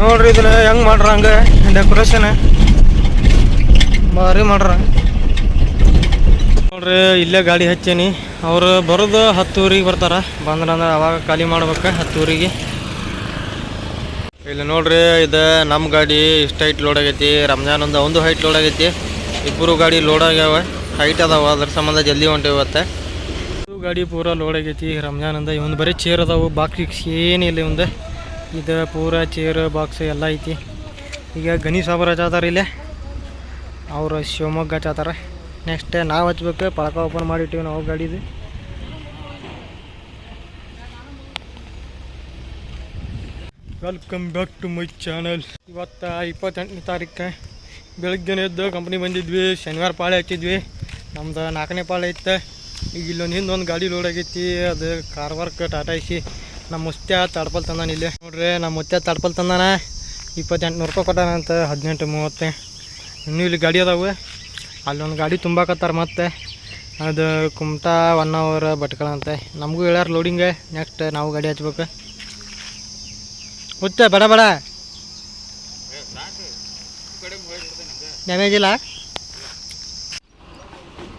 ನೋಡ್ರಿ ಇದನ್ನ ಹೆಂಗ್ ಮಾಡ್ರ ಹಂಗ? ಡೆಕೋರೇಷನ್ ಭಾರಿ ಮಾಡ್ರ. ನೋಡ್ರಿ, ಇಲ್ಲೇ ಗಾಡಿ ಹಚ್ಚೇನಿ. ಅವ್ರು ಬರೋದು ಹತ್ತೂರಿಗೆ ಬರ್ತಾರ. ಬಂದ್ರಂದ್ರೆ ಅವಾಗ ಖಾಲಿ ಮಾಡ್ಬೇಕು ಹತ್ತೂರಿಗೆ. ಇಲ್ಲಿ ನೋಡ್ರಿ, ಇದು ನಮ್ಮ ಗಾಡಿ ಇಷ್ಟ ಹೈಟ್ ಲೋಡ್ ಆಗೈತಿ. ರಂಜಾನ್ ಒಂದು ಒಂದು ಹೈಟ್ ಲೋಡ್ ಆಗೈತಿ. ಇಬ್ಬರು ಗಾಡಿ ಲೋಡ್ ಆಗ್ಯಾವ. ಹೈಟ್ ಅದಾವ, ಅದ್ರ ಸಂಬಂಧ ಜಲ್ದಿ ಹೊಂಟೇವಿ ಇವತ್ತೆ. ಗಾಡಿ ಪೂರ ಲೋಡ್ ಆಗೈತಿ. ರಂಜಾನ್ ಅಂದ ಇವನ್ ಬರೀ ಚೇರ್ ಅದಾವು. ಬಾಕಿ ಏನಿಲ್ಲ ಇವಂದ. ಇದು ಪೂರ ಚೇರ್ ಬಾಕ್ಸ್ ಎಲ್ಲ ಐತಿ. ಈಗ ಗಣಿ ಸಾಬರ ಹಚ್ಚಾತಾರ ಇಲ್ಲೇ. ಅವರು ಶಿವಮೊಗ್ಗ ಹಚ್ಚಾತಾರ. ನೆಕ್ಸ್ಟ್ ನಾವು ಹಚ್ಬೇಕು, ಪಳಕ ಓಪನ್ ಮಾಡಿಟ್ಟಿವಿ ನಾವು ಗಾಡಿದು. Welcome back to my channel ಇವತ್ತು ಇಪ್ಪತ್ತೆಂಟನೇ ತಾರೀಕು. ಬೆಳಗ್ಗೆನೇ ಎದ್ದು ಕಂಪ್ನಿ ಬಂದಿದ್ವಿ, ಶನಿವಾರ ಪಾಳೆ ಹಚ್ಚಿದ್ವಿ. ನಮ್ದು ನಾಲ್ಕನೇ ಪಾಳೆ ಇತ್ತು. ಈಗ ಇಲ್ಲೊಂದು ಹಿಂದೆ ಒಂದು ಗಾಡಿ ಲೋಡ್ ಆಗೈತಿ, ಅದು ಕಾರ್ವಾರ್ಕ್ ಟಾಟಾ ಇಸಿ ನಮ್ಮ ಮುತ್ಯ ತಡ್ಪಲ್ ತಂದಾನ ಇಲ್ಲಿ. ನೋಡ್ರಿ ನಮ್ಮ ಮುತ್ಯ ತಡ್ಪಲ್ ತಂದಾನ. ಇಪ್ಪತ್ತೆಂಟು ರೂಪಾಯಿ ಕೊಟ್ಟಾನ ಅಂತ, ಹದಿನೆಂಟು, ಮೂವತ್ತು. ಇನ್ನೂ ಇಲ್ಲಿ ಗಾಡಿ ಅದಾವೆ. ಅಲ್ಲೊಂದು ಗಾಡಿ ತುಂಬಾಕತ್ತಾರ ಮತ್ತೆ. ಅದು ಕುಮಟಾ ಒನ್ ಅವರ್ ಅಂತ. ನಮಗೂ ಹೇಳ್ಯಾರ ಲೋಡಿಂಗ್ ನೆಕ್ಸ್ಟ್ ನಾವು ಗಾಡಿ ಹಚ್ಬೇಕು. ಮುತ್ತೆ ಬಡ ಬಡ. ಡ್ಯಾಮೇಜ್ ಇಲ್ಲ?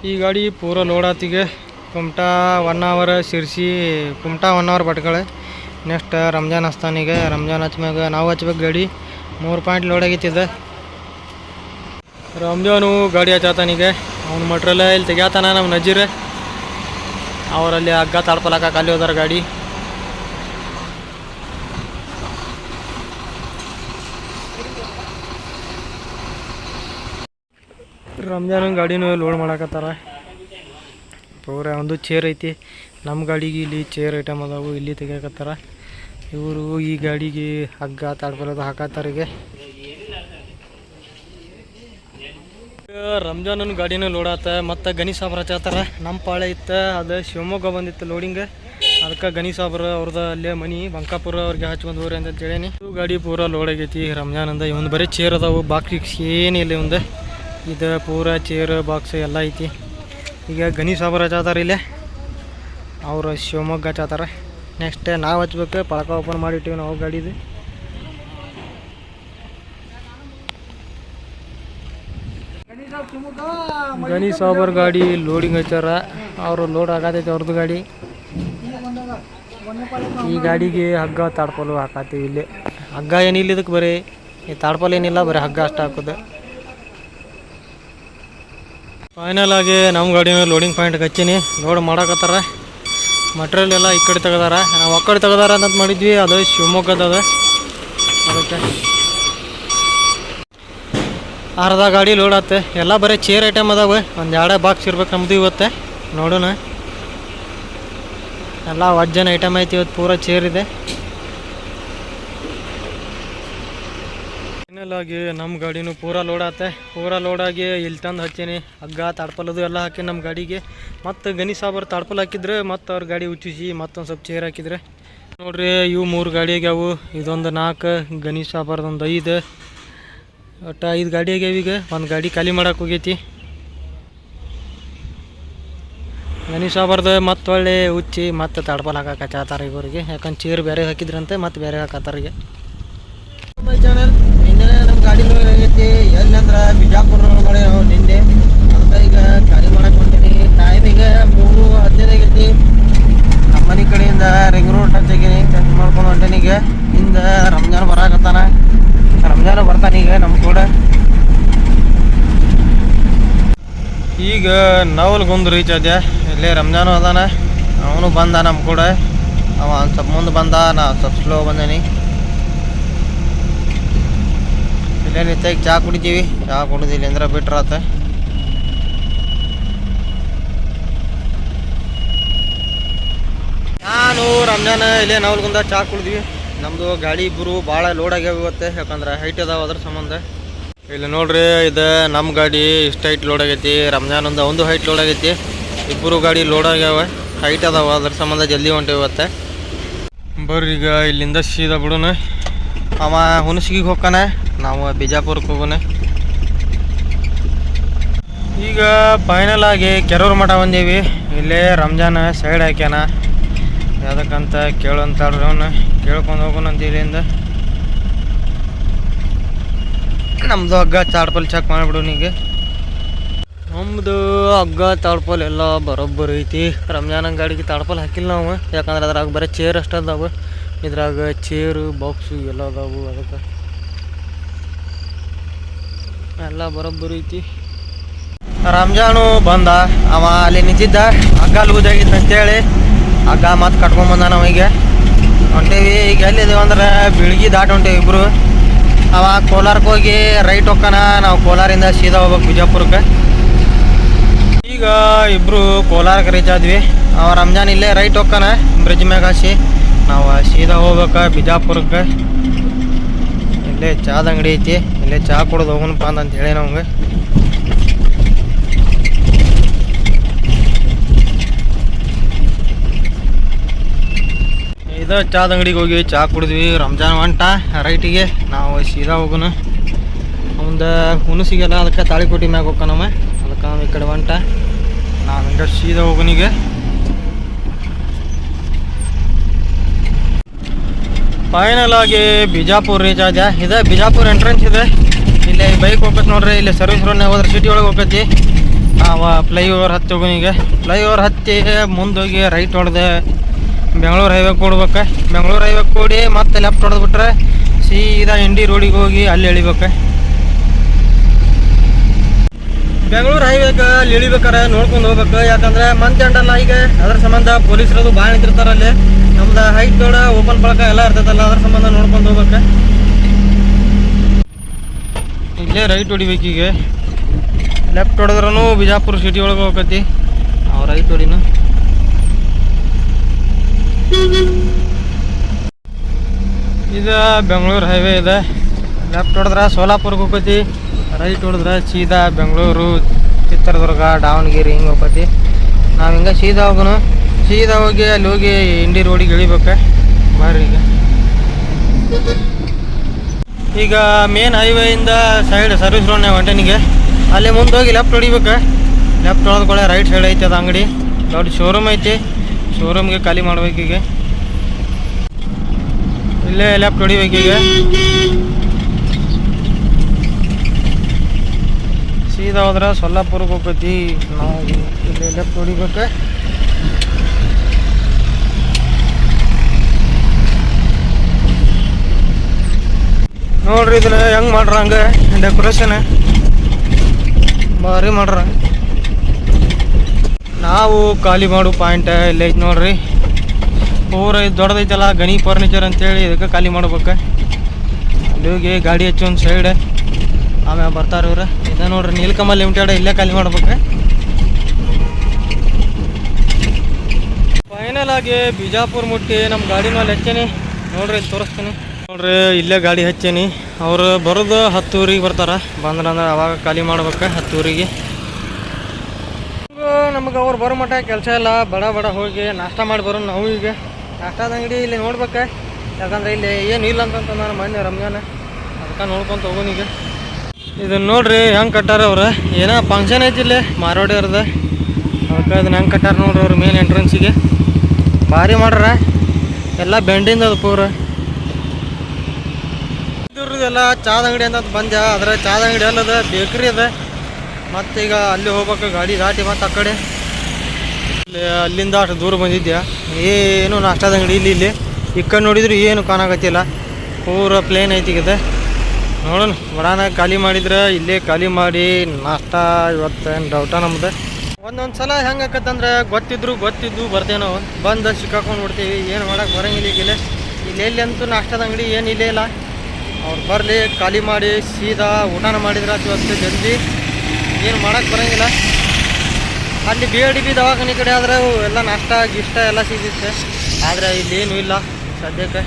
ಈ ಗಾಡಿ ಪೂರ load ಆತಿಗೆ Kumta one hour Sirsi, Kumta one hour Bhatkal. Next Ramzan ಹಸ್ತಾನಿಗೆ Ramzan ಹಚ್ಮ್ಯಾಗ ನಾವು ಹಚ್ಬೇಕು ಗಾಡಿ. ಮೂರು ಪಾಯಿಂಟ್ ಲೋಡ್ ಆಗೈತಿದೆ ರಂಜಾನು ಗಾಡಿ ಹಚ್ಚಾತಾನಿಗೆ ಅವ್ನ ಮಟ್ರಲ್ಲ ಇಲ್ಲಿ ತೆಗಿಯತಾನ ನಮ್ಮ ನಜೀರ್. ಅವರಲ್ಲಿ ಹಗ್ಗ ತಾಡ್ಪಲಾಕ ಖಾಲಿ ಹೋದಾರ ಗಾಡಿ. ರಂಜಾನ್ ಗಾಡಿನೂ ಲೋಡ್ ಮಾಡಾಕತ್ತಾರ. ಪೂರ ಒಂದು ಚೇರ್ ಐತಿ. ನಮ್ಮ ಗಾಡಿಗೆ ಇಲ್ಲಿ ಚೇರ್ ಐಟಮ್ ಅದಾವು, ಇಲ್ಲಿ ತೆಗಿಯಕತ್ತಾರ. ಇವರು ಈ ಗಾಡಿಗೆ ಹಗ್ಗ ತಾಡ್ಪಲದ ಹಾಕತ್ತಾರಿಗೆ ರಂಜಾನನ್ ಗಾಡಿನೂ ಲೋಡ್ ಆತ ಮತ್ತು ಗಣಿ ಸಾಬ್ರ ಹಚ್ಚಾತಾರ. ನಮ್ಮ ಪಾಳೆ ಇತ್ತು, ಅದು ಶಿವಮೊಗ್ಗ ಬಂದಿತ್ತು ಲೋಡಿಂಗ್ ಅದಕ್ಕೆ ಗಣಿ ಸಾಬ್ರ ಅವ್ರದ್ದು ಅಲ್ಲೇ ಮನಿ, ಬಂಕಾಪುರ ಅವ್ರಿಗೆ ಹಚ್ಕೊಂಡು ಹೋಗ್ರಿ ಅಂತ ಹೇಳೀನಿ. ಗಾಡಿ ಪೂರ ಲೋಡ್ ಆಗೈತಿ ರಂಜಾನ್ ಅಂದ ಇವನ್ ಬರೀ ಚೇರ್ ಅದಾವು ಬಾಕ್ಸ್ ಏನಿಲ್ಲ ಇವಂದ. ಇದು ಪೂರ ಚೇರ್ ಬಾಕ್ಸ್ ಎಲ್ಲ ಐತಿ. ಈಗ ಗಣಿ ಸಾಬ್ರ ಹಚ್ಚಾತಾರ ಇಲ್ಲೇ. ಅವ್ರು ಶಿವಮೊಗ್ಗ ಹಚ್ಚಾತಾರ. ನೆಕ್ಸ್ಟ್ ನಾವು ಹಚ್ಬೇಕು, ಪಳಕ ಓಪನ್ ಮಾಡಿಟ್ಟಿವಿ ನಾವು ಗಾಡಿದು. ಗಣಿ ಸಾಬರ್ ಗಾಡಿ ಲೋಡಿಂಗ್ ಹಚ್ಚಾರ. ಅವರು ಲೋಡ್ ಆಗತೈತೆ ಅವ್ರದ್ದು ಗಾಡಿ. ಈ ಗಾಡಿಗೆ ಹಗ್ಗ ತಾಡ್ಪಲು ಹಾಕತ್ತೀವಿ ಇಲ್ಲಿ. ಹಗ್ಗ ಏನಿಲ್ಲ ಇದಕ್ಕೆ ಬರೀ. ಈ ತಾಡ್ಪಲ್ ಏನಿಲ್ಲ, ಬರೀ ಹಗ್ಗ ಅಷ್ಟು ಹಾಕೋದು. ಫೈನಲ್ ಆಗಿ ನಮ್ಮ ಗಾಡಿನ ಲೋಡಿಂಗ್ ಪಾಯಿಂಟ್ ಹಚ್ಚೀನಿ. ಲೋಡ್ ಮಾಡಕತ್ತಾರ. ಮಟ್ರಿಯಲ್ ಎಲ್ಲ ಈ ಕಡೆ ತೆಗ್ದಾರ. ನಾವು ಆ ಕಡೆ ತೆಗ್ದಾರ ಅಂತ ಮಾಡಿದ್ವಿ. ಅದು ಶಿವಮೊಗ್ಗದ ಅದ ಅದಕ್ಕೆ ಅರ್ಧ ಗಾಡಿ ಲೋಡ್ ಆತ. ಎಲ್ಲ ಬರೀ ಚೇರ್ ಐಟಮ್ ಅದಾವೆ. ಒಂದು ಎರಡೇ ಬಾಕ್ಸ್ ಇರ್ಬೇಕು ನಮ್ಮದು ಇವತ್ತೆ. ನೋಡೋಣ. ಎಲ್ಲ ವಜ್ಜನ ಐಟಮ್ ಐತಿ ಇವತ್ತು. ಪೂರ ಚೇರ್ ಇದೆ. ಫೈನಲ್ ಆಗಿ ನಮ್ಮ ಗಾಡಿನೂ ಪೂರ ಲೋಡ್ ಆತ. ಪೂರ ಲೋಡ್ ಆಗಿ ಇಲ್ಲಿ ತಂದು ಹಚ್ಚೀನಿ. ಹಗ್ಗ ತಾಡ್ಪಲದು ಎಲ್ಲ ಹಾಕಿ ನಮ್ಮ ಗಾಡಿಗೆ. ಮತ್ತು ಗಣಿ ಸಾಬರ್ ತಾಡ್ಪಲ್ ಹಾಕಿದ್ರೆ ಮತ್ತು ಅವ್ರ ಗಾಡಿ ಉಚ್ಚಿಸಿ ಮತ್ತೊಂದು ಸ್ವಲ್ಪ ಚೇರ್ ಹಾಕಿದ್ರೆ. ನೋಡ್ರಿ, ಇವು ಮೂರು ಗಾಡಿ ಆಗ್ಯಾವು. ಇದೊಂದು ನಾಲ್ಕು ಗಣಿ ಸಾಬರ್ದೊಂದು ಐದು. ಒಟ್ಟು ಐದು ಗಾಡಿ ಆಗ್ಯಾವ ಈಗ. ಒಂದು ಗಾಡಿ ಖಾಲಿ ಮಾಡಕ್ಕೆ ಹೋಗೈತಿ. ಗಣೇಶ ಬರ್ದು ಮತ್ತೆ ಒಳ್ಳೆ ಉಚ್ಚಿ ಮತ್ತೆ ತಡ್ಪಲ್ ಹಾಕಕ್ಕೆ ಹಚ್ಚಾತಾರ ಇವರಿಗೆ. ಯಾಕಂದ್ರೆ ಚೇರ್ ಬೇರೆ ಹಾಕಿದ್ರಂತೆ, ಮತ್ತೆ ಬೇರೆ ಹಾಕತ್ತಾರ ಈಗ. ಚಾನಲ್ ಗಾಡಿ ಆಗೈತಿ ಬಿಜಾಪುರ ಒಳಗಡೆ ನಾವು ನಿನ್ನೆ ಅಂತ ಈಗ ಖಾಲಿ ಮಾಡಕ್ಕೆ ಹೊಂಟೀನಿ ಟೈಮ್ ಈಗ ಮೂರು ಹದಿನೈದು ಆಗೈತಿ ನಮ್ಮ ಮನೆ ಕಡೆಯಿಂದ ರಿಂಗ್ ರೋಡ್ ಹಚ್ಚಿನಿ ಟೆಸ್ಟ್ ಮಾಡ್ಕೊಂಡು ಹೊಂಟೇನಿ ಈಗ. ಹಿಂದೆ ರಂಜಾನ್ ಬರಾಕತ್ತಾನ. ರಂಜಾನ್ ಬರ್ತಾನ ಈಗ ನಮ್ಮ ಕೂಡ. ಈಗ ನವಲ್ಗೊಂದು ರೀಚ್ ಆದ್ಯ. ಇಲ್ಲೇ ರಂಜಾನು ಅದಾನ. ಅವನು ಬಂದ ನಮ್ಮ ಕೂಡ. ಅವ ಒಂದು ಸ್ವಲ್ಪ ಮುಂದೆ ಬಂದ, ನಾ ಸ್ವಲ್ಪ ಸ್ಲೋ ಬಂದೇನಿ. ಇಲ್ಲೇ ನಿತ್ಯಾಗಿ ಚಹಾ ಕುಡಿತೀವಿ. ಚಹಾ ಕುಡಿದು ಬಿಟ್ರ ಬಿಟ್ರಾತ ನಾನು ರಂಜಾನ ಇಲ್ಲೇ ನಾವಲ್ಗುಂದ ಚಹಾ ಕುಡಿದ್ವಿ. ನಮ್ಮದು ಗಾಡಿ ಇಬ್ಬರು ಭಾಳ ಲೋಡ್ ಆಗ್ಯಾವ ಇವತ್ತೆ. ಯಾಕಂದ್ರೆ ಹೈಟ್ ಅದಾವ ಅದ್ರ ಸಂಬಂಧ. ಇಲ್ಲಿ ನೋಡ್ರಿ, ಇದು ನಮ್ಮ ಗಾಡಿ ಇಷ್ಟು ಹೈಟ್ ಲೋಡ್ ಆಗೈತಿ. ರಂಜಾನ್ ಒಂದು ಒಂದು ಹೈಟ್ ಲೋಡ್ ಆಗೈತಿ. ಇಬ್ಬರು ಗಾಡಿ ಲೋಡ್ ಆಗ್ಯಾವ. ಹೈಟ್ ಅದಾವ ಅದ್ರ ಸಂಬಂಧ ಜಲ್ದಿ ಹೊಂಟೇವಿ ಇವತ್ತೆ. ಬರ್ರಿ ಈಗ ಇಲ್ಲಿಂದ ಸೀದಾ ಬಿಡೋಣ. ಅವ ಹುಣಸಗಿಗೆ ಹೋಗ್ತಾನ ನಾವು ಬಿಜಾಪುರಕ್ಕೆ ಹೋಗೋಣ. ಈಗ ಫೈನಲ್ ಆಗಿ ಕೆರೂರು ಮಠ ಬಂದೀವಿ. ಇಲ್ಲೇ ರಂಜಾನ ಸೈಡ್ ಹಾಕ್ಯಾನ. ಯಾವುದಕ್ಕಂತ ಕೇಳಂತಾಳ್ರಿ ಅವನು. ಕೇಳ್ಕೊಂಡು ಹೋಗೋಣ ಅಂತ ಇಲ್ಲಿಂದ ನಮ್ಮದು ಹಗ್ಗ, ತಾಡ್ಪಲ್ ಚೆಕ್ ಮಾಡಿಬಿಡು ಈಗ. ನಮ್ಮದು ಹಗ್ಗ, ತಾಡ್ಪಲ್ ಎಲ್ಲ ಬರೋಬ್ಬರಿ ಐತಿ. ರಂಜಾನ ಗಾಡಿಗೆ ತಾಡ್ಪಲ್ ಹಾಕಿಲ್ಲ ನಾವು. ಯಾಕಂದ್ರೆ ಅದ್ರಾಗ ಬರೀ ಚೇರ್ ಅಷ್ಟೇ ಅದಾವು. ಇದ್ರಾಗ ಚೇರು ಬಾಕ್ಸು ಎಲ್ಲ ಅದಾವು ಅದಕ್ಕೆ. ಎಲ್ಲ ಬರೋಬ್ಬರಿ ಐತಿ. ರಂಜಾನು ಬಂದ. ಅವ ಅಲ್ಲಿ ನಿಂತಿದ್ದ. ಹಗ್ಗ ಲೂಜಾಗಿತ್ತು ಅಂತೇಳಿ. ಹಗ್ಗ ಮತ್ತೆ ಕಟ್ಕೊಂಬಂದ ನಾವೀಗ ಹೊಂಟೇವಿ. ಈಗ ಎಲ್ಲಿದ್ದೀವಿ ಅಂದ್ರೆ ಬಿಳ್ಗಿ ದಾಟ ಹೊಂಟೇವಿ ಇಬ್ರು. ಅವ ಕೋಲಾರಕ್ಕೆ ಹೋಗಿ ರೈಟ್ ಹೋಗ್ಕನ ನಾವು ಕೋಲಾರಿಂದ ಸೀದಾ ಹೋಗ್ಬೇಕು ಬಿಜಾಪುರಕ್ಕೆ. ಈಗ ಇಬ್ರು ಕೋಲಾರಕ್ಕೆ ರೀಚ್ ಆದ್ವಿ. ಅವ ರಂಜಾನ್ ಇಲ್ಲೇ ರೈಟ್ ಹೋಗ್ಕನ ಬ್ರಿಡ್ಜ್ ಮ್ಯಾಗ ನಾವು ಸೀದಾ ಹೋಗ್ಬೇಕು ಬಿಜಾಪುರಕ್ಕೆ. ಇಲ್ಲೇ ಚಾದ ಅಂಗಡಿ ಐತಿ, ಇಲ್ಲೇ ಚಹಾ ಕುಡ್ದು ಹೋಗೋಣಪ್ಪ ಅಂತ ಹೇಳಿ ನಮ್ಗೆ ಇದು ಚಾದ ಅಂಗಡಿಗೆ ಹೋಗಿ ಚಹಾ ಕುಡಿದ್ವಿ, ರಂಜಾನ್ ಹೊಂಟ ರೈಟಿಗೆ, ನಾವು ಸೀದಾ ಹೋಗೋಣ. ಒಂದು ಹುಣಸಿಗೆಲ್ಲ ಅದಕ್ಕೆ ತಾಳಿಕೋಟಿ ಮ್ಯಾಗ ಹೋಗ್ಕನವ ಅದಕ್ಕೆ ನಾವು ಈ ಕಡೆ ಹೊಂಟ ನಾವು ಹಿಂಗೆ ಸೀದಾ ಹೋಗೋನಿಗೆ ಫೈನಲ್ ಆಗಿ ಬಿಜಾಪುರ್ ರೀಚ್ ಆದ ಇದೆ, ಬಿಜಾಪುರ್ ಎಂಟ್ರೆನ್ಸ್ ಇದೆ. ಇಲ್ಲಿ ಬೈಕ್ ಹೋಗ್ಬೇಕು ನೋಡ್ರಿ, ಇಲ್ಲಿ ಸರ್ವಿಸ್ ರೋಡ್ನಾಗ ಹೋದ್ರೆ ಸಿಟಿ ಒಳಗೆ ಹೋಗತಿ ಅವ ಫ್ಲೈ ಓವರ್ ಹತ್ತಿ ಹೋಗೋನಿಗೆ ಫ್ಲೈ ಓವರ್ ಹತ್ತಿ ಮುಂದೋಗಿ ರೈಟ್ ಹೊಡೆದೆ ಬೆಂಗಳೂರು ಹೈವೇ ಕೊಡ್ಬೇಕು. ಬೆಂಗಳೂರು ಹೈವೇ ಕೂಡಿ ಮತ್ತೆ ಲೆಫ್ಟ್ ಹೊಡೆದ್ಬಿಟ್ರೆ ಸೀದಾ ಇಂಡಿ ರೋಡಿಗೆ ಹೋಗಿ ಅಲ್ಲಿ ಎಳಿಬೇಕು. ಬೆಂಗಳೂರು ಹೈವೇಗೆ ಅಲ್ಲಿ ಇಳಿಬೇಕಾರೆ ನೋಡ್ಕೊಂಡು ಹೋಗ್ಬೇಕು. ಯಾಕಂದ್ರೆ ಮಂತ್ ಎಂಡಲ್ಲ ಈಗ. ಅದ್ರ ಸಂಬಂಧ ಪೊಲೀಸರದು ಭಾಳ ನಿಂತಿರ್ತಾರೆ ಅಲ್ಲಿ. ನಮ್ದು ಹೈಟ್ ದೊಡ್ಡ ಓಪನ್ ಬಳಕ ಎಲ್ಲ ಇರ್ತೈತಲ್ಲ, ಅದ್ರ ಸಂಬಂಧ ನೋಡ್ಕೊಂಡು ಹೋಗ್ಬೇಕು. ಇಲ್ಲೇ ರೈಟ್ ಹೊಡಿಬೇಕು ಈಗ. ಲೆಫ್ಟ್ ಹೊಡೆದ್ರೂ ಬಿಜಾಪುರ ಸಿಟಿ ಒಳಗೆ ಹೋಗತಿ ನಾವು ರೈಟ್ ಹೊಡಿನು. ಇದು ಬೆಂಗಳೂರು ಹೈವೇ ಇದೆ. ಲೆಫ್ಟ್ ಹೊಡೆದ್ರೆ ಸೋಲಾಪುರ್ಗೆ ಹೋಗತಿ ರೈಟ್ ಹೊಡೆದ್ರೆ ಸೀದಾ ಬೆಂಗಳೂರು, ಚಿತ್ರದುರ್ಗ, ದಾವಣಗೆರೆ ಹಿಂಗೆ ಹೋಗತಿ ನಾವು ಹಿಂಗೆ ಸೀದಾ ಹೋಗೋಣ ಸೀದಾ ಹೋಗಿ ಅಲ್ಲಿ ಹೋಗಿ ಇಂಡಿ ರೋಡಿಗೆ ಇಳಿಬೇಕಾ. ಬರ್ರಿ ಈಗ. ಈಗ ಮೇನ್ ಹೈವೇಯಿಂದ ಸೈಡ್ ಸರ್ವಿಸ್ ರೋಡ್ನ ಹೊಂಟನಿಗೆ ಅಲ್ಲಿ ಮುಂದೆ ಹೋಗಿ ಲೆಫ್ಟ್ ಹೊಡಿಬೇಕು ಲೆಫ್ಟ್ ಹೊಡೆದ್ಕೊಳ್ಳೆ ರೈಟ್ ಸೈಡ್ ಐತೆ ಅದು ಅಂಗಡಿ. ದೊಡ್ಡ ಶೋರೂಮ್ ಐತಿ. ಶೋರೂಮ್ಗೆ ಖಾಲಿ ಮಾಡ್ಬೇಕೀಗ ಇಲ್ಲೇ ಲೆಫ್ಟ್ ಹೊಡಿಬೇಕೀಗ ಸೀದಾ ಹೋದ್ರೆ ಸೊಲ್ಲಾಪುರಕ್ಕೆ ಹೋಗ್ತೈತಿ ನಾವು ಇಲ್ಲಿ ಲೆಫ್ಟ್ ಹೊಡಿಬೇಕು. ನೋಡ್ರಿ ಇದನ್ನ ಹೆಂಗ್ ಮಾಡ್ರ ಹಂಗ? ಡೆಕೋರೇಷನ್ ಭಾರಿ ಮಾಡ್ರ. ನಾವು ಖಾಲಿ ಮಾಡು ಪಾಯಿಂಟ್ ಇಲ್ಲೇ ಐತಿ ನೋಡ್ರಿ. ಪೂರ ಇದು ದೊಡ್ಡದೈತಲ್ಲ, ಗಣಿ ಫರ್ನಿಚರ್ ಅಂತೇಳಿ ಇದಕ್ಕೆ ಖಾಲಿ ಮಾಡ್ಬೇಕು. ಅಲ್ಲಿಗೆ ಗಾಡಿ ಹಚ್ಚಿ ಒಂದು ಸೈಡ್ ಆಮೇಲೆ ಬರ್ತಾರೆ ಇವ್ರು. ಇದ ನೋಡ್ರಿ, ನೀಲಕಮಲ್ ಲಿಮಿಟೆಡ್ ಇಲ್ಲೇ ಖಾಲಿ ಮಾಡ್ಬೇಕು. ಫೈನಲ್ ಆಗಿ ಬಿಜಾಪುರ್ ಮುಟ್ಟಿ ನಮ್ಮ ಗಾಡಿ ಮೇಲೆ ಹೆಚ್ಚೇನಿ. ನೋಡ್ರಿ ಇಲ್ಲಿ ತೋರಿಸ್ತೀನಿ. ನೋಡ್ರಿ, ಇಲ್ಲೇ ಗಾಡಿ ಹಚ್ಚೇನಿ. ಅವ್ರು ಬರೋದು ಹತ್ತೂರಿಗೆ ಬರ್ತಾರ. ಬಂದ್ರೆ ಅಂದ್ರೆ ಅವಾಗ ಖಾಲಿ ಮಾಡ್ಬೇಕು ಹತ್ತೂರಿಗೆ. ನಮಗೆ ಅವ್ರು ಬರೋ ಮಟ್ಟ ಕೆಲಸ ಇಲ್ಲ. ಬಡ ಬಡ ಹೋಗಿ ನಾಷ್ಟ ಮಾಡಿ ಬರೋಣ ನಾವು ಈಗ. ನಾಷ್ಟಾದ ಅಂಗಡಿ ಇಲ್ಲಿ ನೋಡ್ಬೇಕು. ಯಾಕಂದ್ರೆ ಇಲ್ಲಿ ಏನು ಇಲ್ಲ ಅಂತ ನಾನು ಮೊನ್ನೆ ರಂಜಾನ ಅದಕ್ಕೆ ನೋಡ್ಕೊಂತ ಹೋಗೋನೀಗ ಇದನ್ನ ನೋಡ್ರಿ, ಹೆಂಗೆ ಕಟ್ಟಾರ ಅವ್ರು? ಏನೋ ಫಂಕ್ಷನ್ ಐತಿ ಇಲ್ಲಿ ಮಾರೋಡಿ ಅವ್ರದ ಅದಕ್ಕೆ ಇದನ್ನ ಹೆಂಗೆ ಕಟ್ಟಾರ ನೋಡ್ರಿ ಅವ್ರು ಮೇನ್ ಎಂಟ್ರೆನ್ಸಿಗೆ ಭಾರಿ ಮಾಡ್ರ. ಎಲ್ಲ ಬೆಂಡಿಂದ ಅದು ಪೂರ. ಇದ್ರದ್ದೆಲ್ಲ ಚಾದ ಅಂಗಡಿ ಅಂತ ಬಂದೆ. ಆದರೆ ಚಾದ ಅಂಗಡಿ ಅಲ್ಲದ ಬೇಕ್ರಿ ಅದ. ಮತ್ತೀಗ ಅಲ್ಲಿ ಹೋಗ್ಬೇಕು, ಗಾಡಿ ದಾಟಿ ಮತ್ತು ಆ ಕಡೆ. ಅಲ್ಲಿಂದ ಅಷ್ಟು ದೂರ ಬಂದಿದ್ಯಾ ಏನು ನಾಷ್ಟದ ಅಂಗಡಿ ಇಲ್ಲಿ ಇಲ್ಲಿ. ಇಕ್ಕ ನೋಡಿದ್ರು ಏನು ಕಾಣಕತ್ತಿಲ್ಲ. ಪೂರ ಪ್ಲೇನ್ ಐತಿ ಇದೆ ನೋಡೋಣ ಬಡಾನ ಖಾಲಿ ಮಾಡಿದ್ರೆ ಇಲ್ಲೇ ಖಾಲಿ ಮಾಡಿ ನಾಷ್ಟ ಇವತ್ತೇನು ಡೌಟ ನಮ್ದು. ಒಂದೊಂದು ಸಲ ಹೆಂಗೆ ಆಕತ್ತಂದ್ರೆ ಗೊತ್ತಿದ್ರು ಗೊತ್ತಿದ್ದು ಬರ್ತೇವೆ ನಾವು. ಬಂದು ಸಿಕ್ಕಾಕೊಂಡು ಬಿಡ್ತೀವಿ. ಏನು ಮಾಡೋಕೆ ಬರಂಗಿಲ್ಲ ಈಗಿಲ್ಲ ಇಲ್ಲಿ ಎಲ್ಲಿ ಅಂತೂ ನಾಷ್ಟದ ಅಂಗಡಿ ಏನು ಇಲ್ಲೇ ಇಲ್ಲ. ಅವ್ರು ಬರಲಿ, ಖಾಲಿ ಮಾಡಿ, ಸೀದಾ ಊಟನ ಮಾಡಿದ್ರೆ ಇವತ್ತು ಜಲ್ದಿ. ಏನು ಮಾಡಕ್ಕೆ ಬರಂಗಿಲ್ಲ. ಅಲ್ಲಿ ಬಿ ಡಿ ಬಿ ದವಾಖಾನೆ ಕಡೆ ಆದ್ರೆ ಎಲ್ಲ ನಷ್ಟ, ಗಿಷ್ಟ ಎಲ್ಲ ಸಿಗುತ್ತೆ. ಆದರೆ ಇಲ್ಲಿ ಏನೂ ಇಲ್ಲ ಸದ್ಯಕ್ಕೆ.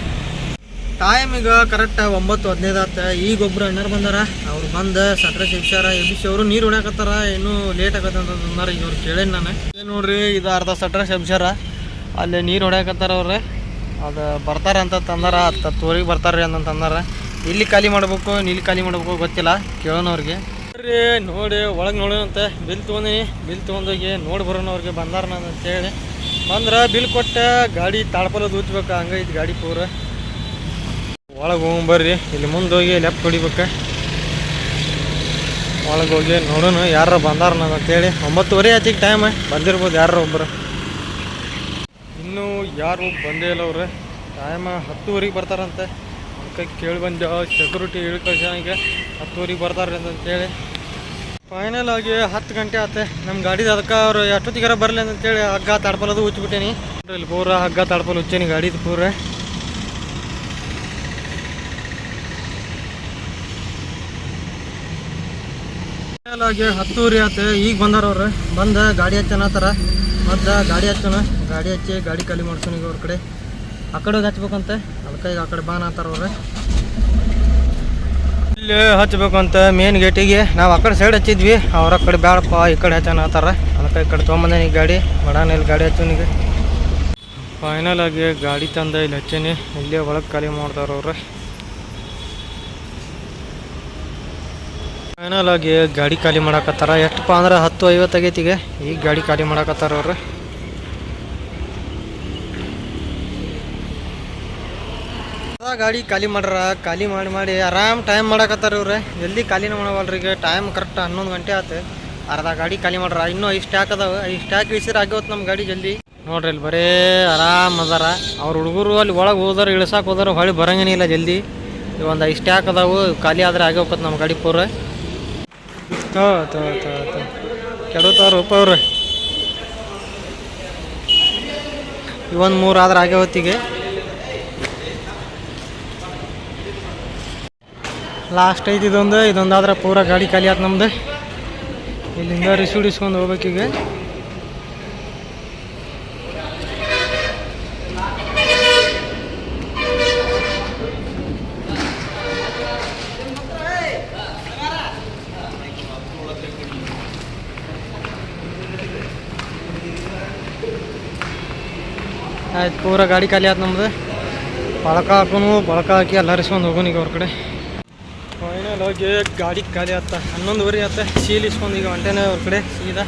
ಟೈಮ್ ಈಗ ಕರೆಕ್ಟ್ ಒಂಬತ್ತು ಹದಿನೈದು ಆತ. ಈಗ ಒಬ್ರು ಅಣ್ಣಾರು ಬಂದಾರ. ಅವ್ರು ಬಂದು ಸಟ್ರೆ ಶಿಕ್ಷಾರ ಎಬ್ಬಿಸಿ ಅವರು ನೀರು ಹೊಡ್ಯಾಕತ್ತಾರ ಇನ್ನೂ ಲೇಟ್ ಆಗತ್ತೆ ಅಂತ ಅಂದಾರ. ಈಗ ಅವ್ರು ಕೇಳೇನಿ ನಾನು. ಏನು ನೋಡ್ರಿ, ಇದು ಅರ್ಧ ಸಟ್ರೆ ಶಿಕ್ಷಾರ ಅಲ್ಲಿ ನೀರು ಹೊಡ್ಯಾಕತ್ತಾರ ಅವ್ರೆ. ಅದು ಬರ್ತಾರೆ ಅಂತ ತಂದಾರ. ಅತ್ತ ತೋರಿಗೆ ಬರ್ತಾರೆ ಅಂತ ಇಲ್ಲಿ ಖಾಲಿ ಮಾಡ್ಬೇಕು ಇಲ್ಲಿ ಖಾಲಿ ಮಾಡ್ಬೇಕು ಗೊತ್ತಿಲ್ಲ ಕೇಳೋಣ ಅವ್ರಿಗೆ ಬರ್ರಿ, ನೋಡಿ, ಒಳಗೆ ನೋಡೋಣಂತ. ಬಿಲ್ ತೊಗೊಂಡಿನಿ ಬಿಲ್ ತೊಗೊಂಡೋಗಿ ನೋಡಿ ಬರೋಣ ಅವ್ರಿಗೆ ಬಂದಾರ ನಾನು ಅಂತೇಳಿ ಬಂದ್ರೆ ಬಿಲ್ ಕೊಟ್ಟೆ ಗಾಡಿ ತಾಳ್ಪಲ ದೂಚ್ಬೇಕು ಹಂಗೈತಿ ಗಾಡಿ ಪೂರ. ಒಳಗೆ ಹೋಗಿ ಬರ್ರಿ. ಇಲ್ಲಿ ಮುಂದೆ ಹೋಗಿ ಲೆಫ್ಟ್ ಹೊಡಿಬೇಕು. ಒಳಗೆ ಹೋಗಿ ನೋಡೋಣ ಯಾರು ಬಂದಾರ ನಾನು ಅಂತೇಳಿ ಒಂಬತ್ತುವರೆ ಆತಿಗೆ ಟೈಮ್ ಬಂದಿರ್ಬೋದು ಯಾರು ಒಬ್ಬರು ಇನ್ನೂ ಯಾರು ಬಂದೇ ಇಲ್ಲ ಅವ್ರು. ಟೈಮ್ ಹತ್ತುವರೆಗೆ ಬರ್ತಾರಂತೆ. ಅದಕ್ಕೆ ಕೇಳಿ ಬಂದೆ. ಸೆಕ್ಯೂರಿಟಿ ಹೇಳಿ ಕಳ್ಸೋನಿಗೆ ಹತ್ತುವರೆಗೆ ಬರ್ತಾರೆ ಅಂತೇಳಿ ಫೈನಲ್ ಆಗಿ ಹತ್ತು ಗಂಟೆ ಆತೆ. ನಮ್ಮ ಗಾಡಿದು ಅದಕ್ಕೆ ಅವ್ರು ಎಷ್ಟೊತ್ತಿಗಾರ ಬರಲಿ ಅಂತೇಳಿ ಹಗ್ಗ ತಡ್ಪಲದು ಉಚ್ಚಿಬಿಟ್ಟೇನಿ. ಇಲ್ಲಿ ಪೂರ ಹಗ್ಗ ತಡ್ಪಲ್ ಉಚ್ಚೇನಿ ಗಾಡಿದು ಪೂರ. ಫೈನಲ್ ಆಗಿ ಹತ್ತುವರೆ ಆತೆ. ಈಗ ಬಂದಾರ ಅವ್ರು. ಬಂದ ಗಾಡಿ ಹಚ್ಚನತ್ತಾರ ಮತ್ತು ಗಾಡಿ ಹಚ್ಚೋಣ ಗಾಡಿ ಹಚ್ಚಿ ಗಾಡಿ ಖಾಲಿ ಮಾಡ್ಸೋಣ ಈಗ ಅವ್ರ ಕಡೆ. ಆ ಕಡೆಗೆ ಹಚ್ಬೇಕಂತೆ? ಅದಕ್ಕೆ ಈಗ ಆ ಕಡೆ ಬಾನ ಆತಾರ ಅವ್ರು. ಇಲ್ಲಿ ಹಚ್ಬೇಕಂತ ಮೇನ್ ಗೇಟಿಗೆ ನಾವು ಆ ಕಡೆ ಸೈಡ್ ಹಚ್ಚಿದ್ವಿ. ಅವ್ರ ಆ ಕಡೆ ಬೇಡಪ್ಪ ಈ ಕಡೆ ಹಚ್ಚಾನ ಆತಾರ ಅದಕ್ಕೆ ಈ ಕಡೆ ತೊಗೊಂಬಂದೇನಿ ಗಾಡಿ. ಬಡಾನ ಇಲ್ಲಿ ಗಾಡಿ ಹಚ್ಚೋನಿಗೆ ಫೈನಲ್ ಆಗಿ ಗಾಡಿ ತಂದ, ಇಲ್ಲಿ ಹಚ್ಚೀನಿ. ಇಲ್ಲೇ ಒಳಗೆ ಖಾಲಿ ಮಾಡ್ತಾರ ಅವ್ರು. ಫೈನಲ್ ಆಗಿ ಗಾಡಿ ಖಾಲಿ ಮಾಡಕತ್ತಾರ. ಎಷ್ಟಪ್ಪ ಅಂದ್ರೆ ಹತ್ತು ಐವತ್ತು ಆಗೈತಿಗೆ ಈಗ ಗಾಡಿ ಖಾಲಿ ಮಾಡಾಕತ್ತಾರ ಅವ್ರು. ಗಾಡಿ ಖಾಲಿ ಮಾಡ್ರ, ಖಾಲಿ ಮಾಡಿ ಮಾಡಿ ಆರಾಮ್ ಟೈಮ್ ಮಾಡಕತ್ತಾರ ಇವ್ರೆ. ಜಲ್ದಿ ಮಾಡವಲ್ರಿ ಈಗ ಟೈಮ್ ಕರೆಕ್ಟ್ ಹನ್ನೊಂದು ಗಂಟೆ ಆತು. ಅರ್ಧ ಗಾಡಿ ಖಾಲಿ ಮಾಡ್ರ, ಇನ್ನೂ ಐದು ಸ್ಟ್ಯಾಕ್ ಅದಾವ. ಐದು ಸ್ಟ್ಯಾಕ್ ಇಸಿರ ಆಗ್ಯವತ್ತು ನಮ್ಮ ಗಾಡಿ ಜಲ್ದಿ. ನೋಡ್ರಿ ಇಲ್ಲಿ ಬರೇ ಆರಾಮ್ ಅದಾರ. ಅವ್ರ ಹುಡುಗರು ಅಲ್ಲಿ ಒಳಗೆ ಹೋದಾರ, ಇಳಿಸಾಕ ಹೋದಾರ, ಹೊಳಿ ಬರಂಗೇನಿಲ್ಲ ಜಲ್ದಿ. ಒಂದು ಐದು ಸ್ಟ್ಯಾಕ್ ಅದಾವು ಖಾಲಿ ಆದ್ರೆ ಆಗ್ಯವತ್ತು ನಮ್ಮ ಗಾಡಿ ಪೂರ. ತೋ ತೋ ತೋ ತೋ. ಕೆಡುತ್ತಾರ ಅವ್ರು. ಇವೊಂದು ಮೂರು ಆದ್ರೆ ಆಗೇ ಲಾಸ್ಟ್ ಐತಿ ಇದೊಂದು ಇದೊಂದಾದ್ರೆ ಪೂರ ಗಾಡಿ ಖಾಲಿ ಆಯ್ತು ನಮ್ದು. ಇಲ್ಲಿಂದ ರಿಸುಡಿಸ್ಕೊಂಡು ಹೋಗ್ಬೇಕೀಗ ಆಯ್ತು, ಪೂರ ಗಾಡಿ ಖಾಲಿ ಆಯ್ತು ನಮ್ದು. ಬಳಕ ಹಾಕೋನು, ಬಳಕ ಹಾಕಿ ಎಲ್ಲ ಇಸ್ಕೊಂಡು ಹೋಗೋಣ ಈಗ ಅವ್ರ ಕಡೆ. ಹೋಗಿ ಗಾಡಿ ಖಾಲಿ ಆತ, ಹನ್ನೊಂದುವರೆ ಆತ. ಸೀಲ್ ಇಸ್ಕೊಂಡು ಈಗ ಹೊಂಟೇನೆ ಅವ್ರ ಕಡೆ, ಸೀದಾ.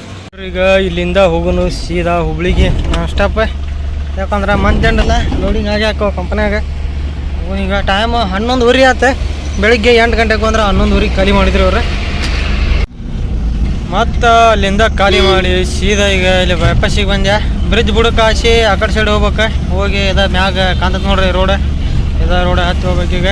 ಈಗ ಇಲ್ಲಿಂದ ಹೋಗೋನು ಸೀದಾ ಹುಬ್ಳಿಗೆ ಸ್ಟಾಪ್ ಯಾಕಂದ್ರೆ ಮಂತ್ಯಂಡಲ್ಲ ಲೋಡಿಂಗ್ ಆಗಿ ಹಾಕೋ ಕಂಪ್ನ್ಯಾಗ ಈಗ ಟೈಮ್ ಹನ್ನೊಂದುವರೆ ಆತ. ಬೆಳಿಗ್ಗೆ ಎಂಟು ಗಂಟೆಗೆ ಬಂದ್ರೆ ಹನ್ನೊಂದುವರೆಗೆ ಖಾಲಿ ಮಾಡಿದ್ರು ಅವ್ರು. ಮತ್ತು ಅಲ್ಲಿಂದ ಖಾಲಿ ಮಾಡಿ ಸೀದಾ ಈಗ ಇಲ್ಲಿ ಬೈಪಾಸಿಗೆ ಬಂದೆ. ಬ್ರಿಡ್ಜ್ ಬುಡಕ್ಕೆ ಹಾಸಿ ಆ ಕಡೆ ಸೈಡ್ ಹೋಗ್ಬೇಕು. ಹೋಗಿ ಇದ ಮ್ಯಾಗ ಕಾಂತತ್ ನೋಡ್ರಿ ರೋಡ್. ಇದ ರೋಡ್ ಹತ್ತಿ ಹೋಗ್ಬೇಕೀಗ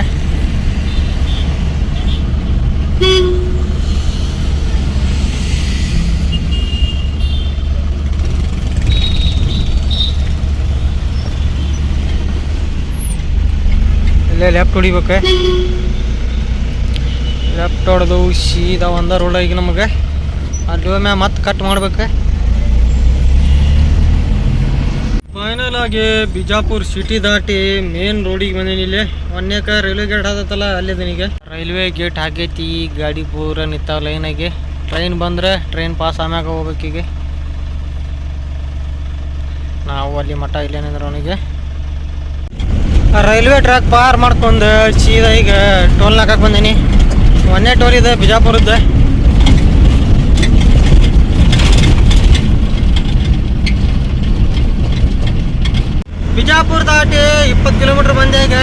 ಇಲ್ಲೇ ಲೆಫ್ಟ್ ಹೊಡಿಬೇಕು. ಲೆಫ್ಟ್ ಹೊಡೆದು ಸೀದಾ ಒಂದ ರೋಡ್ ಈಗ ನಮಗೆ. ಅಲ್ಲಿ ಒಮ್ಮೆ ಮತ್ತೆ ಕಟ್ ಮಾಡ್ಬೇಕು. ಫೈನಲ್ ಆಗಿ ಬಿಜಾಪುರ್ ಸಿಟಿ ದಾಟಿ ಮೇನ್ ರೋಡಿಗೆ ಬಂದೀನಿ ಇಲ್ಲಿ. ಒನ್ಯಾಕ ರೈಲ್ವೆ ಗೇಟ್ ಆದತ್ತಲ್ಲ ಅಲ್ಲಿ ಈಗ. ರೈಲ್ವೆ ಗೇಟ್ ಆಗೈತಿ, ಗಾಡಿ ಪೂರ ನಿಂತಾವ ಲೈನಾಗಿ ಟ್ರೈನ್ ಬಂದ್ರೆ ಟ್ರೈನ್ ಪಾಸ್ ಆಮ್ಯಾಗ ಹೋಗ್ಬೇಕೀಗ ನಾವು ಅಲ್ಲಿ ಮಠ ಇಲ್ಲೇನಂದ್ರೆ ಅವನಿಗೆ. ರೈಲ್ವೆ ಟ್ರ್ಯಾಕ್ ಪಾರ್ ಮಾಡ್ಕೊಂಡು ಸೀದಾ ಈಗ ಟೋಲ್ ನಾಕಕ್ಕೆ ಬಂದೀನಿ. ಒಂದೇ ಟೋಲ್ ಇದೆ ಬಿಜಾಪುರದ್ದು ಬಿಜಾಪುರ ದಾಟಿ ಇಪ್ಪತ್ತು ಕಿಲೋಮೀಟ್ರ್ ಬಂದೆ ಈಗ.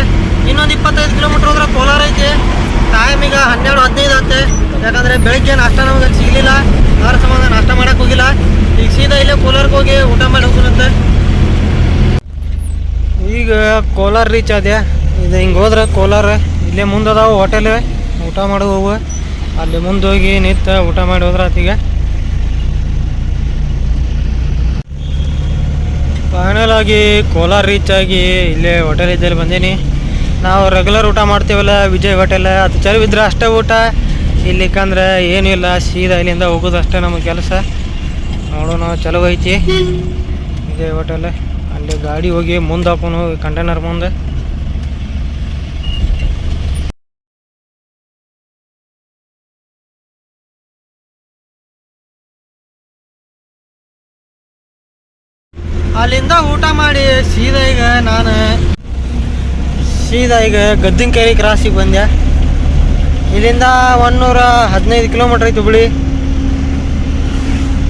ಇನ್ನೊಂದು ಇಪ್ಪತ್ತೈದು ಕಿಲೋಮೀಟ್ರ್ ಹೋದ್ರೆ ಕೋಲಾರ ಐತಿ. ಟೈಮ್ ಈಗ ಹನ್ನೆರಡು, ಹದಿನೈದು ಆಗುತ್ತೆ ಯಾಕಂದರೆ ಬೆಳಿಗ್ಗೆ ನಾಷ್ಟ ನಮಗೆ ಸಿಗಲಿಲ್ಲ. ಅದ್ರ ಸಂಬಂಧ ನಾಷ್ಟ ಮಾಡಕ್ಕೆ ಹೋಗಿಲ್ಲ. ಈಗ ಸೀದಾ ಇಲ್ಲೇ ಕೋಲಾರಕ್ಕೆ ಹೋಗಿ ಊಟ ಮಾಡಿ ಹೋಗೋಣಂತೆ ಈಗ ಕೋಲಾರ ರೀಚ್ ಆದ್ಯಾ? ಇದು ಹಿಂಗೆ ಹೋದ್ರೆ ಕೋಲಾರ, ಇಲ್ಲೇ ಮುಂದೆ ಅದಾವ ಹೋಟೆಲ್ ಊಟ ಮಾಡಿ ಹೋಗುವ ಅಲ್ಲಿ ಮುಂದೆ ಹೋಗಿ ನಿಂತ ಊಟ ಮಾಡಿ ಹೋದ್ರೆ ಆತೀಗ ಫೈನಲ್ ಆಗಿ ಕೋಲಾರ ರೀಚ್ ಆಗಿ ಇಲ್ಲೇ ಹೋಟೆಲ್ ಇದ್ದಲ್ಲಿ ಬಂದೀನಿ. ನಾವು ರೆಗ್ಯುಲರ್ ಊಟ ಮಾಡ್ತೀವಲ್ಲ, ವಿಜಯ್ ಹೋಟೆಲ್ ಅದು ಚರ್ವಿದ್ರೆ ಅಷ್ಟೇ ಊಟ. ಇಲ್ಲಿಕಂದ್ರೆ ಏನೂ ಇಲ್ಲ, ಸೀದಾ ಇಲ್ಲಿಂದ ಹೋಗೋದಷ್ಟೇ ನಮ್ಮ ಕೆಲಸ. ನೋಡೋಣ ಚಲೋ ಐತಿ. ವಿಜಯ್ ಹೋಟೆಲ್ ಅಲ್ಲಿ ಗಾಡಿ ಹೋಗಿ ಮುಂದೆ ಹಾಕೋನು ಕಂಟೈನರ್ ಮುಂದೆ. ಅಲ್ಲಿಂದ ಊಟ ಮಾಡಿ, ಸೀದಾ ಈಗ ನಾನು ಸೀದಾ ಈಗ ಗದ್ದಿನಕೆರೆ ಕ್ರಾಸಿಗೆ ಬಂದೆ. ಇಲ್ಲಿಂದ ಒನ್ನೂರ ಹದಿನೈದು ಕಿಲೋಮೀಟ್ರ್ ಐತಿ ಹುಬ್ಳಿ.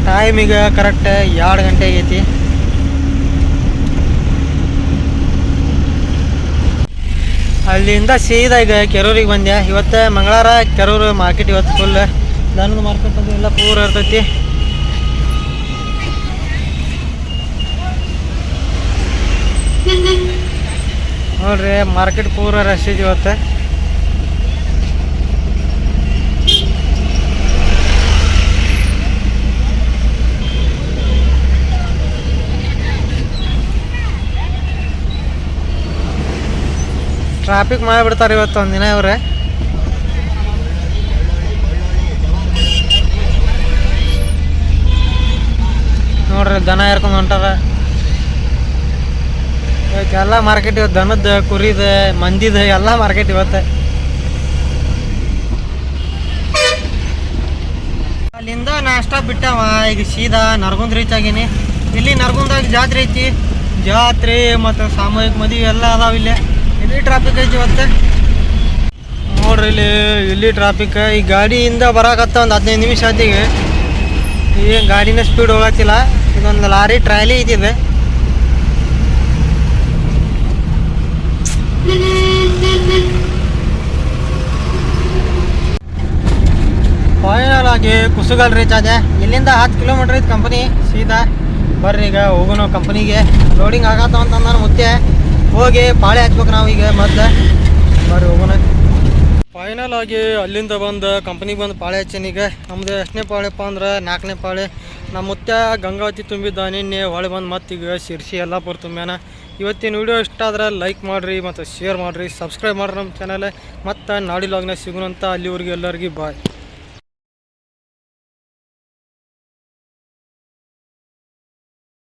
ಟೈಮ್ ಈಗ ಕರೆಕ್ಟ್ ಎರಡು ಗಂಟೆ ಆಗೈತಿ. ಅಲ್ಲಿಂದ ಸೀದಾ ಈಗ ಕೆರೂರಿಗೆ ಬಂದೆ. ಇವತ್ತು ಮಂಗಳವಾರ ಕೆರೂರು ಮಾರ್ಕೆಟ್ ಇವತ್ತು ಫುಲ್ ದನದ ಮಾರ್ಕೆಟ್ ಅದು ಎಲ್ಲ ಪೂರ ಇರ್ತೈತಿ. ನೋಡ್ರಿ ಮಾರ್ಕೆಟ್ ಪೂರ ರಶ್ ಇದೆ ಇವತ್ತು. ಟ್ರಾಫಿಕ್ ಮಾಡಿಬಿಡ್ತಾರೆ ಇವತ್ತು ಒಂದಿನ ಇವ್ರೆ. ನೋಡ್ರಿ ದನ ಇರ್ಕೊಂಡು ಹೊಂಟಾರ ಇವತ್ತು ಎಲ್ಲ ಮಾರ್ಕೆಟ್ ಇವತ್ತು ದನದ ಕುರಿದ, ಮಂದಿದ, ಎಲ್ಲ ಮಾರ್ಕೆಟ್ ಇವತ್ತೆ. ಅಲ್ಲಿಂದ ನಾಷ್ಟ ಬಿಟ್ಟವ, ಈಗ ಸೀದಾ ನರಗುಂದ್ ರೀಚ್ ಆಗೀನಿ. ಇಲ್ಲಿ ನರಗುಂದಾಗ ಜಾತ್ರೆ ಐತಿ. ಜಾತ್ರೆ ಮತ್ತು ಸಾಮೂಹಿಕ ಮದುವೆ ಎಲ್ಲ ಅದಾವ ಇಲ್ಲಿ. ಇಲ್ಲಿ ಟ್ರಾಫಿಕ್ ಐತಿ ಇವತ್ತು ನೋಡ್ರಿ ಇಲ್ಲಿ ಇಲ್ಲಿ ಟ್ರಾಫಿಕ್ ಈ ಗಾಡಿಯಿಂದ ಬರಾಕತ್ತ ಒಂದು ಹದಿನೈದು ನಿಮಿಷ ಆತಿಗೆ ಏನು ಗಾಡಿನ ಸ್ಪೀಡ್ ಹೋಗತ್ತಿಲ್ಲ. ಇದೊಂದು ಲಾರಿ, ಟ್ರಾಲಿ ಇದಿದೆ ಫೈನಲ್ ಆಗಿ ಕುಸುಗಲ್ ರೀಚ್ ಆದೆ. ಇಲ್ಲಿಂದ ಹತ್ತು ಕಿಲೋಮೀಟ್ರ್ ಐತೆ ಕಂಪನಿ ಸೀದಾ ಬರ್ರಿ ಈಗ ಹೋಗೋಣ ಕಂಪನಿಗೆ ಲೋಡಿಂಗ್ ಆಗತ್ತ ಅಂತ ನಾನು ಮುತ್ತೆ ಹೋಗಿ ಪಾಳೆ ಹಚ್ಬೇಕು ನಾವು ಈಗ ಮತ್ತೆ. ಬರ್ರಿ ಹೋಗೋಣ. ಫೈನಲ್ ಆಗಿ ಅಲ್ಲಿಂದ ಬಂದು ಕಂಪ್ನಿಗೆ ಬಂದು ಪಾಳೆ ಹಚ್ಚೀನೀಗ ನಮ್ದು ಎಷ್ಟನೇ ಪಾಳೆಪ್ಪ ಅಂದ್ರೆ ನಾಲ್ಕನೇ ಪಾಳೆ. ನಮ್ಮ ಮುತ್ಯ ಗಂಗಾವತಿ ತುಂಬಿದ್ದ ನಿನ್ನೆ ಹೊಳೆ ಬಂದು ಮತ್ತೀಗ ಶಿರ್ಸಿ ಬರ್ತು ತುಂಬ್ಯಾನ. ಇವತ್ತಿನ ವಿಡಿಯೋ ಇಷ್ಟ ಆದ್ರೆ ಲೈಕ್ ಮಾಡಿರಿ ಮತ್ತು ಶೇರ್ ಮಾಡಿರಿ ಸಬ್ಸ್ಕ್ರೈಬ್ ಮಾಡಿರಿ ನಮ್ಮ ಚಾನಲ್ ಮತ್ತು ನಾಡಿ ಲಾಗ್ನ ಸಿಗೋಣಂತ ಅಲ್ಲಿವರೆಗೆ ಎಲ್ಲರಿಗೂ ಬಾಯ್